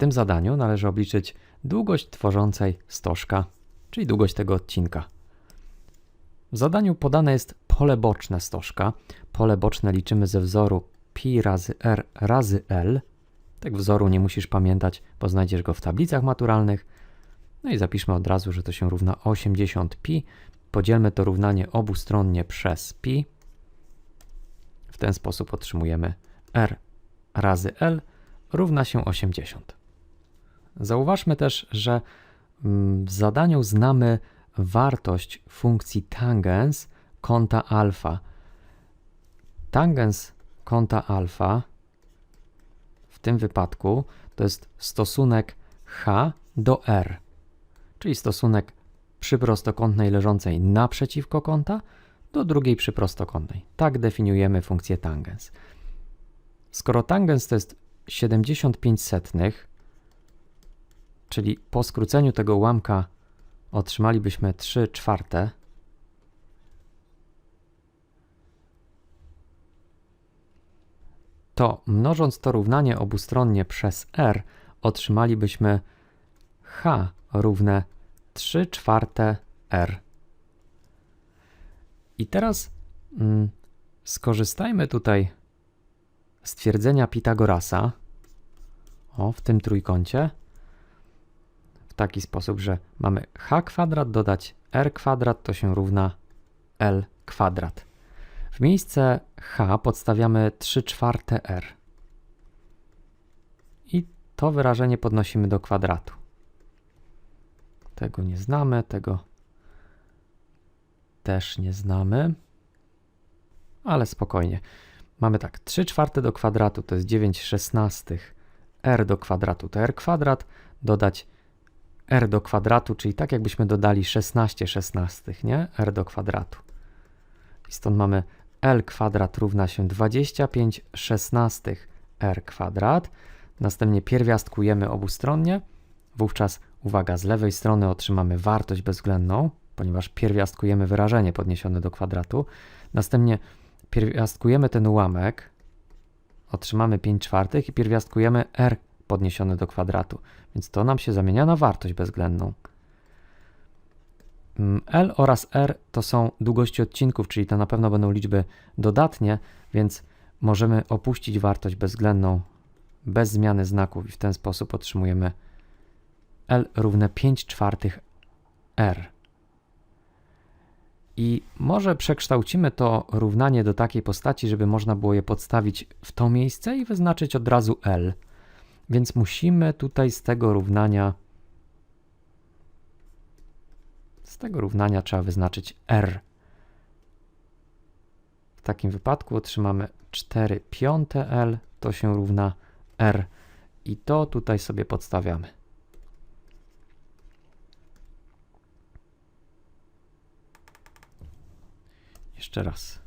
tym zadaniu należy obliczyć długość tworzącej stożka, czyli długość tego odcinka. W zadaniu podane jest pole boczne stożka. Pole boczne liczymy ze wzoru pi razy r razy l. Tak wzoru nie musisz pamiętać, bo znajdziesz go w tablicach maturalnych. No i zapiszmy od razu, że to się równa 80pi. Podzielmy to równanie obustronnie przez pi. W ten sposób otrzymujemy r razy l równa się 80. Zauważmy też, że mm, w zadaniu znamy wartość funkcji tangens kąta alfa. Tangens kąta alfa w tym wypadku to jest stosunek h do r, czyli stosunek przyprostokątnej leżącej naprzeciwko kąta do drugiej przyprostokątnej. Tak definiujemy funkcję tangens. Skoro tangens to jest 75 setnych, czyli po skróceniu tego ułamka otrzymalibyśmy 3 czwarte, to mnożąc to równanie obustronnie przez r otrzymalibyśmy h równe 3 czwarte r. I teraz mm, skorzystajmy tutaj z twierdzenia Pitagorasa. O, w tym trójkącie taki sposób, że mamy h kwadrat dodać r kwadrat to się równa l kwadrat. W miejsce h podstawiamy 3 czwarte r. I to wyrażenie podnosimy do kwadratu. Tego nie znamy, tego też nie znamy, ale spokojnie. Mamy tak, 3 czwarte do kwadratu to jest 9 szesnastych, r do kwadratu to r kwadrat, dodać r do kwadratu, czyli tak jakbyśmy dodali 16 szesnastych, nie? r do kwadratu. I stąd mamy l kwadrat równa się 25 szesnastych r kwadrat. Następnie pierwiastkujemy obustronnie. Wówczas, uwaga, z lewej strony otrzymamy wartość bezwzględną, ponieważ pierwiastkujemy wyrażenie podniesione do kwadratu. Następnie pierwiastkujemy ten ułamek, otrzymamy 5 czwartych i pierwiastkujemy r podniesione do kwadratu. Więc to nam się zamienia na wartość bezwzględną. Mm, L oraz R to są długości odcinków, czyli to na pewno będą liczby dodatnie, więc możemy opuścić wartość bezwzględną bez zmiany znaków i w ten sposób otrzymujemy L równe 5 czwartych R. I może przekształcimy to równanie do takiej postaci, żeby można było je podstawić w to miejsce i wyznaczyć od razu L. Więc musimy tutaj z tego równania z tego równania trzeba wyznaczyć R. W takim wypadku otrzymamy 4 piąte L, to się równa R. I to tutaj sobie podstawiamy. Jeszcze raz.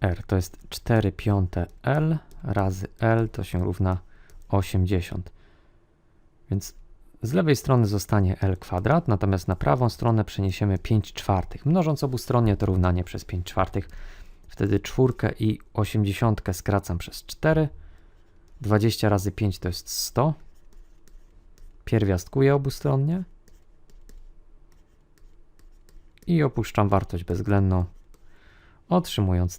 R to jest 4 piąte L razy L to się równa 80. Więc z lewej strony zostanie L kwadrat, natomiast na prawą stronę przeniesiemy 5 czwartych. Mnożąc obustronnie to równanie przez 5 czwartych, wtedy czwórkę i 80 skracam przez 4. 20 razy 5 to jest 100. Pierwiastkuję obustronnie i opuszczam wartość bezwzględną, otrzymując